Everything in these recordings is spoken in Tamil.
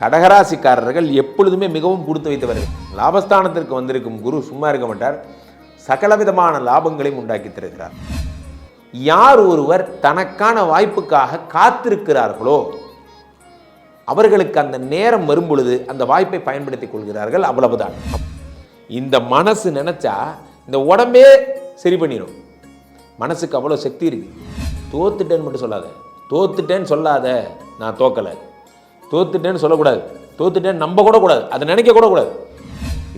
கடகராசிக்காரர்கள் எப்பொழுதுமே மிகவும் கொடுத்து வைத்தவர்கள். லாபஸ்தானத்திற்கு வந்திருக்கும் குரு சும்மா இருக்க மாட்டார். சகலவிதமான லாபங்களையும் உண்டாக்கி தருகிறார். யார் ஒருவர் தனக்கான வாய்ப்புக்காக காத்திருக்கிறார்களோ அவர்களுக்கு அந்த நேரம் வரும்பொழுது அந்த வாய்ப்பை பயன்படுத்திக் கொள்கிறார்கள் அவ்வளவுதான். இந்த மனசு நினைச்சா இந்த உடம்பே சரி பண்ணிடும் மனசுக்கு அவ்வளோ சக்தி இருக்கு. தோத்துட்டேன்னு மட்டும் சொல்லாத. தோத்துட்டேன்னு சொல்லாத. நான் தோக்கலை. தோத்துட்டேன்னு சொல்லக்கூடாது. தோத்துட்டேன்னு நம்ப கூட கூடாது. அதை நினைக்க கூட கூடாது.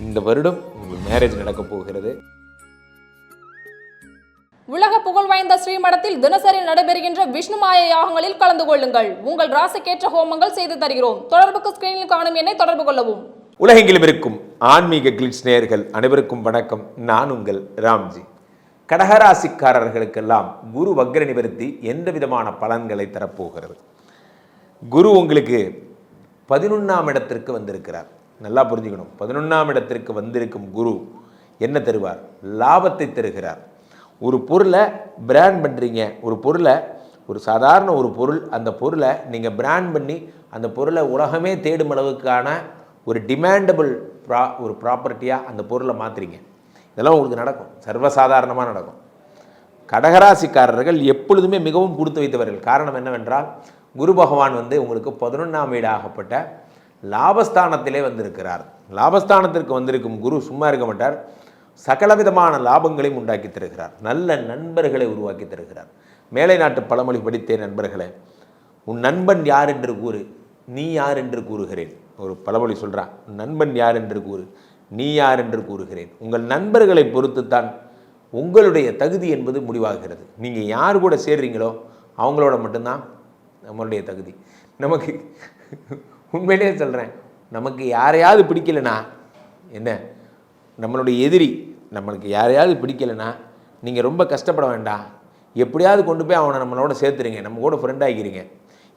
இந்த வருடம் உங்களுக்கு மேரேஜ் நடக்க போகிறது. உலக புகழ் வாய்ந்த ஸ்ரீமடத்தில் தினசரி நடைபெறுகின்ற விஷ்ணுமாய யாகங்களில் கலந்து கொள்ளுங்கள். உங்கள் ராசிக்கேற்ற ஹோமங்கள் செய்து தருகிறோம். தொடர்புக்கு ஸ்கிரீனில் காணும் எண்ணை தொடர்பு கொள்ளவும். உலகெங்கிலும் இருக்கும் ஆன்மீக கிளிட்ஸ் நேயர்கள் அனைவருக்கும் வணக்கம். நான் உங்கள் ராம்ஜி. கடகராசிக்காரர்களுக்கெல்லாம் குரு வக்ர நிவர்த்தி எந்த விதமான பலன்களை தரப்போகிறது? குரு உங்களுக்கு பதினொன்றாம் இடத்திற்கு வந்திருக்கிறார். நல்லா புரிஞ்சுக்கணும். பதினொன்றாம் இடத்திற்கு வந்திருக்கும் குரு என்ன தருவார்? லாபத்தை தருகிறார். ஒரு பொருளை பிராண்ட் பண்ணுறீங்க ஒரு பொருளை ஒரு சாதாரண ஒரு பொருள் அந்த பொருளை நீங்கள் பிராண்ட் பண்ணி அந்த பொருளை உலகமே தேடும் அளவுக்கான ஒரு டிமாண்டபிள் ப்ரா ஒரு ப்ராப்பர்ட்டியாக அந்த பொருளை மாற்றுறீங்க இதெல்லாம் உங்களுக்கு நடக்கும். சர்வசாதாரணமாக நடக்கும். கடகராசிக்காரர்கள் எப்பொழுதுமே மிகவும் கொடுத்து வைத்தவர்கள். காரணம் என்னவென்றால் குரு பகவான் வந்து உங்களுக்கு பதினொன்றாம் வீடாகப்பட்ட லாபஸ்தானத்திலே வந்திருக்கிறார். லாபஸ்தானத்திற்கு வந்திருக்கும் குரு சும்மா இருக்க மாட்டார். சகலவிதமான லாபங்களையும் உண்டாக்கி தருகிறார். நல்ல நண்பர்களை உருவாக்கி தருகிறார். மேலை நாட்டு பழமொழி படித்தே நண்பர்களே உன் நண்பன் யார் என்று கூறு நீ யார் என்று கூறுகிறேன். ஒரு பழமொழி சொல்கிறான் உன் நண்பன் யார் என்று கூறு நீ யார் என்று கூறுகிறேன். உங்கள் நண்பர்களை பொறுத்துத்தான் உங்களுடைய தகுதி என்பது முடிவாகிறது. நீங்கள் யார் கூட சேர்றீங்களோ அவங்களோட மட்டும்தான் நம்மளுடைய தகுதி. நமக்கு உண்மையிலேயே சொல்கிறேன் நமக்கு யாரையாவது பிடிக்கலனா என்ன? நம்மளுடைய எதிரி நம்மளுக்கு யாரையாவது பிடிக்கலனா நீங்கள் ரொம்ப கஷ்டப்பட வேண்டாம். எப்படியாவது கொண்டு போய் அவனை நம்மளோட சேர்த்துருங்க. நம்ம கூட ஃப்ரெண்ட் ஆகிக்கிறீங்க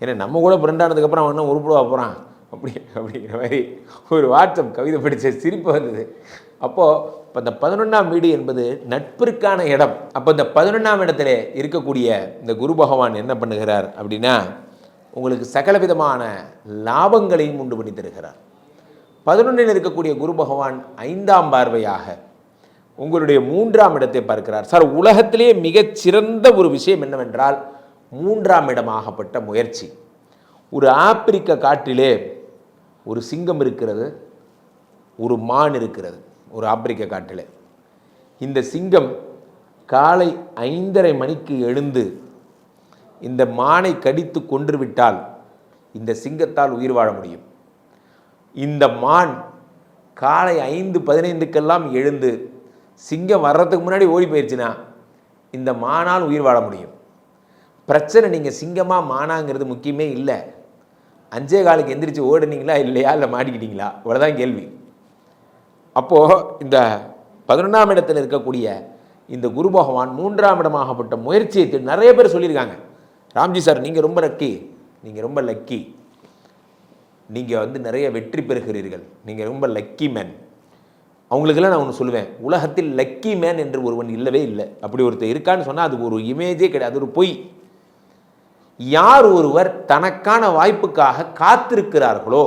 ஏன்னா நம்ம கூட ஃப்ரெண்ட் ஆனதுக்கப்புறம் அவன் என்ன உருப்படா போகிறான் அப்படி அப்படிங்கிற மாதிரி ஒரு வாட்ஸ்அப் கவிதை படித்த சிரிப்பு வந்தது. அப்போது இப்போ இந்த பதினொன்றாம் வீடு என்பது நட்பிற்கான இடம். அப்போ இந்த பதினொன்றாம் இடத்துல இருக்கக்கூடிய இந்த குரு பகவான் என்ன பண்ணுகிறார் அப்படின்னா உங்களுக்கு சகலவிதமான லாபங்களையும் உண்டு பண்ணி தருகிறார். பதினொன்றில் இருக்கக்கூடிய குரு பகவான் ஐந்தாம் பார்வையாக உங்களுடைய மூன்றாம் இடத்தை பார்க்கிறார். சார் உலகத்திலே மிகச்சிறந்த ஒரு விஷயம் என்னவென்றால் மூன்றாம் இடமாகப்பட்ட முயற்சி. ஒரு ஆப்பிரிக்க காட்டிலே ஒரு சிங்கம் இருக்கிறது ஒரு மான் இருக்கிறது ஒரு ஆப்பிரிக்க காட்டிலே. இந்த சிங்கம் காலை ஐந்தரை மணிக்கு எழுந்து இந்த மானை கடித்து கொன்றுவிட்டால் இந்த சிங்கத்தால் உயிர் வாழ முடியும். இந்த மான் காலை ஐந்து பதினைந்துக்கெல்லாம் எழுந்து சிங்கம் வர்றதுக்கு முன்னாடி ஓடி போயிடுச்சுன்னா இந்த மானால் உயிர் வாழ முடியும். பிரச்சனை நீங்கள் சிங்கமாக மானாங்கிறது முக்கியமே இல்லை. அஞ்சே காலுக்கு எந்திரிச்சு ஓடுனீங்களா இல்லையா? இல்லை மாட்டிக்கிட்டீங்களா? இவ்வளோதான் கேள்வி. அப்போது இந்த பதினொன்றாம் இடத்தில் இருக்கக்கூடிய இந்த குரு பகவான் மூன்றாம் இடமாகப்பட்ட முயற்சியை நிறைய பேர் சொல்லியிருக்காங்க. ராம்ஜி சார் நீங்கள் ரொம்ப லக்கி நீங்கள் ரொம்ப லக்கி நீங்கள் வந்து நிறைய வெற்றி பெறுகிறீர்கள். நீங்கள் ரொம்ப லக்கி மேன் அவங்களுக்கெல்லாம் நான் ஒன்று சொல்லுவேன். உலகத்தில் லக்கி மேன் என்று ஒருவன் இல்லவே இல்லை. அப்படி ஒருத்தர் இருக்கான்னு சொன்னால் அது ஒரு இமேஜே கிடையாது. அது ஒரு பொய். யார் ஒருவர் தனக்கான வாய்ப்புக்காக காத்திருக்கிறார்களோ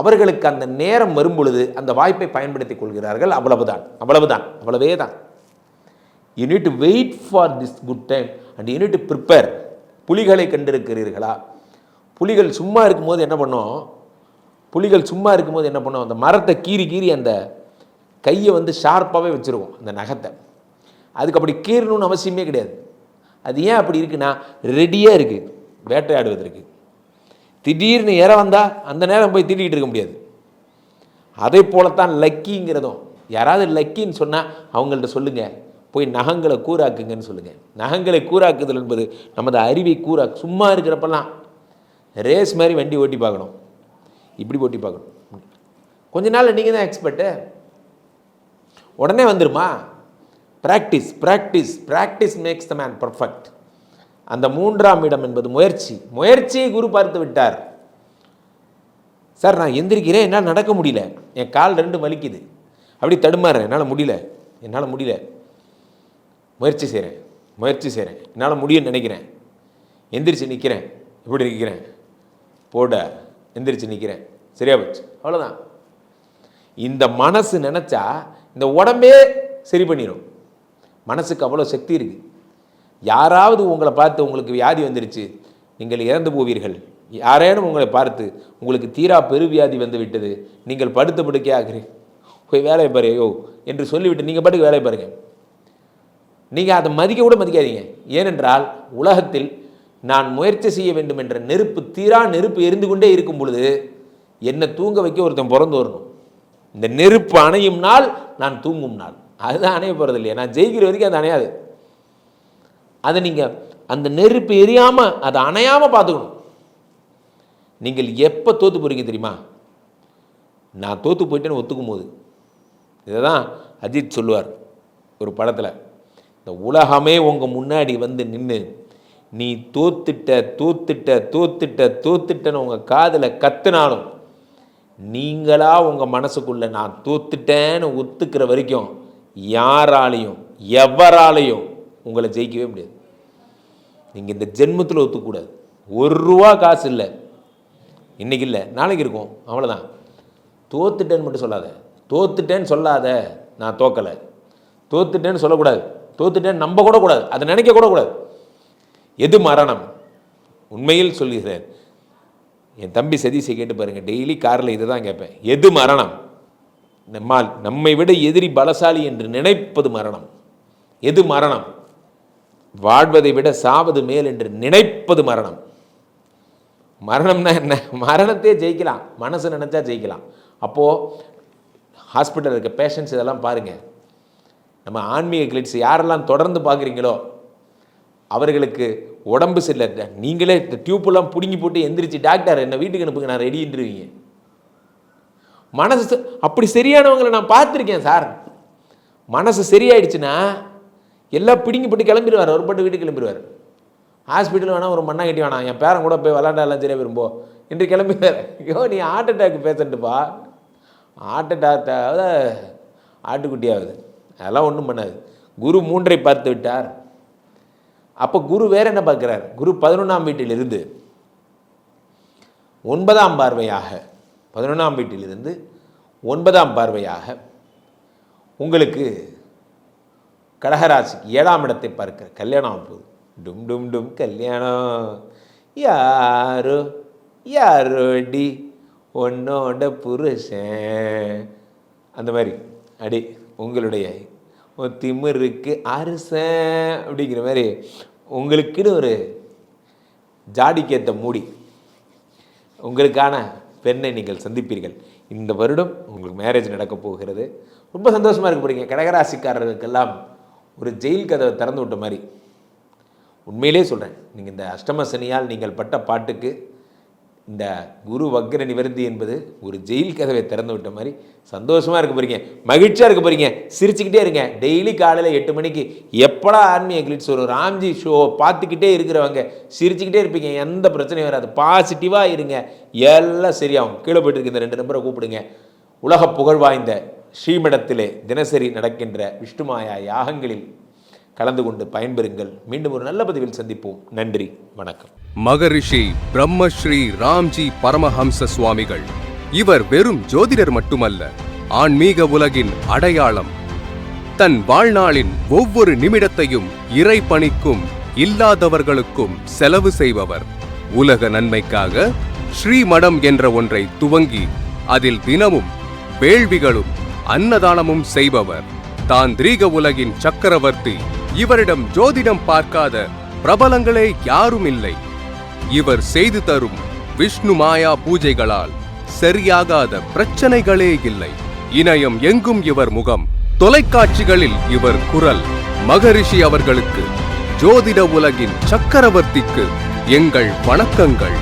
அவர்களுக்கு அந்த நேரம் வரும் பொழுது அந்த வாய்ப்பை பயன்படுத்திக் கொள்கிறார்கள். அவ்வளவுதான். அவ்வளவுதான். அவ்வளவே தான் you need to wait for this good time and you need to prepare புலிகளை கண்டிருக்கிறீர்களா? புலிகள் சும்மா இருக்கும்போது என்ன பண்ணும்? புலிகள் சும்மா இருக்கும்போது என்ன பண்ணும்? அந்த மரத்தை கீறி கீறி அந்த கையை வந்து ஷார்ப்பாகவே வச்சுருவோம் அந்த நகத்தை. அதுக்கு அப்படி கீறணும்னு அவசியமே கிடையாது. அது ஏன் அப்படி இருக்குன்னா ரெடியாக இருக்குது வேட்டையாடுவதற்கு. திடீர்னு இற வந்தால் அந்த நேரம் போய் திட்டிகிட்டு இருக்க முடியாது. அதே போலத்தான் லக்கிங்கிறதும் யாராவது லக்கின்னு சொன்னால் அவங்கள்ட்ட சொல்லுங்கள் போய் நகங்களை கூறாக்குங்கன்னு சொல்லுங்கள் நகங்களை கூறாக்குதல் என்பது நமது அறிவை கூறா சும்மா இருக்கிறப்பெல்லாம் ரேஸ் மாதிரி வண்டி ஓட்டி பார்க்கணும். இப்படி ஓட்டி பார்க்கணும். கொஞ்ச நாள் நீங்கள் தான் எக்ஸ்பர்ட்டு உடனே வந்துருமா? Practice practice practice makes the man perfect அந்த மூன்றாம் இடம் என்பது முயற்சி. முயற்சியை குரு பார்த்து விட்டார். சார் நான் எந்திரிக்கிறேன். என்னால் நடக்க முடியல. என் கால் ரெண்டு வலிக்குது. அப்படி தடுமாறுறேன். என்னால் முடியல. என்னால் முடியல. முயற்சி செய்கிறேன் முயற்சி செய்கிறேன் என்னால் முடியும்னு நினைக்கிறேன். எந்திரிச்சு நிற்கிறேன் இப்படி நிற்கிறேன் போட. எந்திரிச்சு நிற்கிறேன் சரியா போச்சு. அவ்வளோதான் இந்த மனசு நினச்சா இந்த உடம்பே சரி பண்ணிடும் மனசுக்கு அவ்வளோ சக்தி இருக்குது யாராவது உங்களை பார்த்து உங்களுக்கு வியாதி வந்துருச்சு நீங்கள் இறந்து போவீர்கள். யாரேனும் உங்களை பார்த்து உங்களுக்கு தீரா பெருவியாதி வந்து விட்டது. நீங்கள் படுத்த படுக்கையாகிறேன் போய் வேலையை பாரு ஐயோ என்று சொல்லிவிட்டு நீங்கள் பாட்டுக்கு வேலையை பாருங்கள் நீங்கள் அதை மதிக்க கூட மதிக்காதீங்க. ஏனென்றால் உலகத்தில் நான் முயற்சி செய்ய வேண்டும் என்ற நெருப்பு தீரா நெருப்பு எரிந்து கொண்டே இருக்கும் பொழுது என்னை தூங்க வைக்க ஒருத்தன் பிறந்து வரணும். இந்த நெருப்பு அணையும் நாள் நான் தூங்கும் நாள். அதுதான் அணைய போகிறது இல்லையா? நான் ஜெயிக்கிற வரைக்கும் அது அணையாது. அதை நீங்கள் அந்த நெருப்பு எரியாமல் அதை அணையாமல் பார்த்துக்கணும். நீங்கள் எப்போ தோற்று போகிறீங்க தெரியுமா? நான் தோற்று போயிட்டேன்னு ஒத்துக்கும் போது இதை தான் அஜித் சொல்லுவார் ஒரு படத்தில். இந்த உலகமே உங்கள் முன்னாடி வந்து நின்று நீ தோத்துட்ட தோத்துட்ட தோத்துட்ட தோத்துட்டன்னு உங்கள் காதில் கத்துனாலும் நீங்களாக உங்கள் மனசுக்குள்ளே நான் தோத்துட்டேன்னு ஒத்துக்கிற வரைக்கும் யாராலையும் எவராலையும் உங்களை ஜெயிக்கவே முடியாது. நீங்கள் இந்த ஜென்மத்தில் ஒத்துக்கூடாது. ஒரு ரூபா காசு இல்லை. இன்றைக்கி இல்லை. நாளைக்கு இருக்கும். அவ்வளோதான் தோத்துட்டேன்னு மட்டும் சொல்லாத. தோத்துட்டேன்னு சொல்லாத. நான் தோக்கலை. தோத்துட்டேன்னு சொல்லக்கூடாது. தோத்துட்டேன் நம்ப கூட கூடாது. அதை நினைக்க கூட கூடாது. எது மரணம் உண்மையில் சொல்லுகிறேன். என் தம்பி சதீஷை கேட்டு பாருங்கள் டெய்லி காரில் இதை தான் கேட்பேன். எது மரணம் நம்மால் நம்மை விட எதிரி பலசாலி என்று நினைப்பது மரணம் எது மரணம் வாழ்வதை விட சாவது மேல் என்று நினைப்பது மரணம் மரணம்னா என்ன? மரணத்தையே ஜெயிக்கலாம். மனசு நினச்சா ஜெயிக்கலாம். அப்போது ஹாஸ்பிட்டல் இருக்க பேஷண்ட்ஸ் இதெல்லாம் பாருங்கள் நம்ம ஆன்மீக கிளிட்ஸ் யாரெல்லாம் தொடர்ந்து பார்க்குறீங்களோ அவர்களுக்கு உடம்பு சரியில்லை. நீங்களே இந்த டியூப்பெல்லாம் பிடுங்கி போட்டு எந்திரிச்சு டாக்டர் என்ன வீட்டுக்கு அனுப்புங்க நான் ரெடின்றுவீங்க மனசு அப்படி சரியானவங்களை நான் பார்த்துருக்கேன் சார். மனசு சரியாயிடுச்சுன்னா எல்லாம் பிடுங்கி போட்டு கிளம்பிடுவார். ஒரு பாட்டு வீட்டுக்கு கிளம்பிடுவார். ஹாஸ்பிட்டல் வேணால் ஒரு மண்ணா கட்டி வேணாம். என் பேரன் கூட போய் விளாண்டாலாம் சரியாக விரும்போ என்று கிளம்பிடுவார். ஐயோ நீ ஹார்ட் அட்டாக் பேசண்ட்டுப்பா ஹார்ட் அட்டாக் ஆட்டுக்குட்டியாகுது அதெல்லாம் ஒன்றும் பண்ணாது. குரு மூன்றை பார்த்து விட்டார். அப்போ குரு வேற என்ன பார்க்குறார்? குரு பதினொன்றாம் வீட்டிலிருந்து ஒன்பதாம் பார்வையாக பதினொன்றாம் வீட்டிலிருந்து ஒன்பதாம் பார்வையாக உங்களுக்கு கடகராசிக்கு ஏழாம் இடத்தை பார்க்கிற கல்யாணம் போகுது டும் டும் டும் கல்யாணம். யாரோ யாரோடி? ஒன்னோட புருஷன். அந்த மாதிரி. அடி. உங்களுடைய ஒரு திமிருக்கு அரசன் அப்படிங்கிற மாதிரி உங்களுக்குன்னு ஒரு ஜாடிக்கேத்த மூடி. உங்களுக்கான பெண்ணை நீங்கள் சந்திப்பீர்கள். இந்த வருடம் உங்களுக்கு மேரேஜ் நடக்க போகிறது. ரொம்ப சந்தோஷமாக இருக்க போகிறீங்க கடகராசிக்காரர்களுக்கெல்லாம் ஒரு ஜெயில் கதவை திறந்து விட்ட மாதிரி. உண்மையிலே சொல்கிறேன் நீங்கள் இந்த அஷ்டம சனியால் நீங்கள் பட்ட பாட்டுக்கு இந்த குரு வக்ர நிவர்த்தி என்பது ஒரு ஜெயில் கதவை திறந்து விட்ட மாதிரி சந்தோஷமாக இருக்க போகிறீங்க மகிழ்ச்சியாக இருக்க போகிறீங்க சிரிச்சுக்கிட்டே இருங்க. டெய்லி காலையில் எட்டு மணிக்கு எப்படா ஆன்மீக கிளிட்ஸ் ஒரு ராம்ஜி ஷோ பார்த்துக்கிட்டே இருக்கிறவங்க சிரிச்சுக்கிட்டே இருப்பீங்க எந்த பிரச்சனையும் வராது. பாசிட்டிவாக இருங்க. எல்லாம் சரியாகும். கீழே போயிட்டு இருக்க இந்த ரெண்டு நம்பரை கூப்பிடுங்க. உலக புகழ் வாய்ந்த ஸ்ரீமடத்திலே தினசரி நடக்கின்ற விஷ்ணுமாயா யாகங்களில் கலந்து கொண்டு பயன்பெறுங்கள். மீண்டும் ஒரு நல்ல பதிவில் சந்திப்போம். நன்றி வணக்கம். மகரிஷி பிரம்மஸ்ரீ ராம்ஜி பரமஹம்ச சுவாமிகள். இவர் வெறும் ஜோதிடர் மட்டுமல்ல ஆன்மீக உலகின் அடையாளம். தன் வாழ்நாளின் ஒவ்வொரு நிமிடத்தையும் இறை பணிக்கும் இல்லாதவர்களுக்கும் செலவு செய்பவர். உலக நன்மைக்காக ஸ்ரீமடம் என்ற ஒன்றை துவங்கி அதில் தினமும் வேள்விகளும் அன்னதானமும் செய்பவர். தாந்திரீக உலகின் சக்கரவர்த்தி இவரிடம் ஜோதிடம் பார்க்காத பிரபலங்களே யாரும் இல்லை இவர் செய்து தரும் விஷ்ணு மாயா பூஜைகளால் சரியாகாத பிரச்சனைகளே இல்லை. இணையம் எங்கும் இவர் முகம். தொலைக்காட்சிகளில் இவர் குரல். மகரிஷி அவர்களுக்கு ஜோதிட உலகின் சக்கரவர்த்திக்கு எங்கள் வணக்கங்கள்.